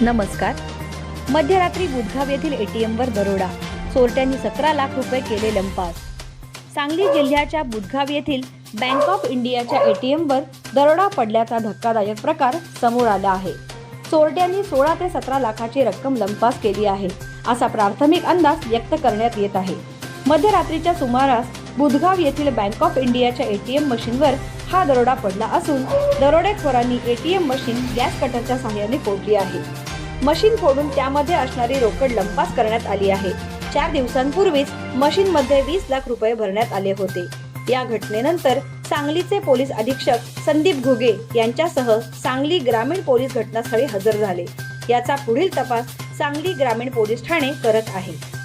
नमस्कार. मध्यरात्री बुधगाव येथील एटीएमवर दरोडा. चोरट्यांनी सतरा लाख रुपये केले लंपास. सांगली जिल्ह्याच्या बुधगाव येथील बँक ऑफ इंडियाच्या एटीएमवर दरोडा पडल्याचा धक्कादायक प्रकार समोर आला आहे. चोरट्यांनी सोळा ते सतरा लाखाची रक्कम लंपास केली आहे असा प्राथमिक अंदाज व्यक्त करण्यात येत आहे. मध्यरात्रीच्या सुमारास बुधगाव येथील बँक ऑफ इंडियाच्या एटीएम मशीनवर हा दरोडा पडला असून दरोडेखोरांनी एटीएम मशीन गॅस कटरच्या सहाय्याने फोडली आहे. मशीन फोडून त्यामध्ये असणारी रोकड लंपास करण्यात आली आहे. चार दिवसांपूर्वीच मशीनमध्ये वीस लाख रुपये भरण्यात आले होते. या घटनेनंतर सांगलीचे पोलीस अधीक्षक संदीप घुगे यांच्यासह सांगली ग्रामीण पोलीस घटनास्थळी हजर झाले. याचा पुढील तपास सांगली ग्रामीण पोलीस ठाणे करत आहे.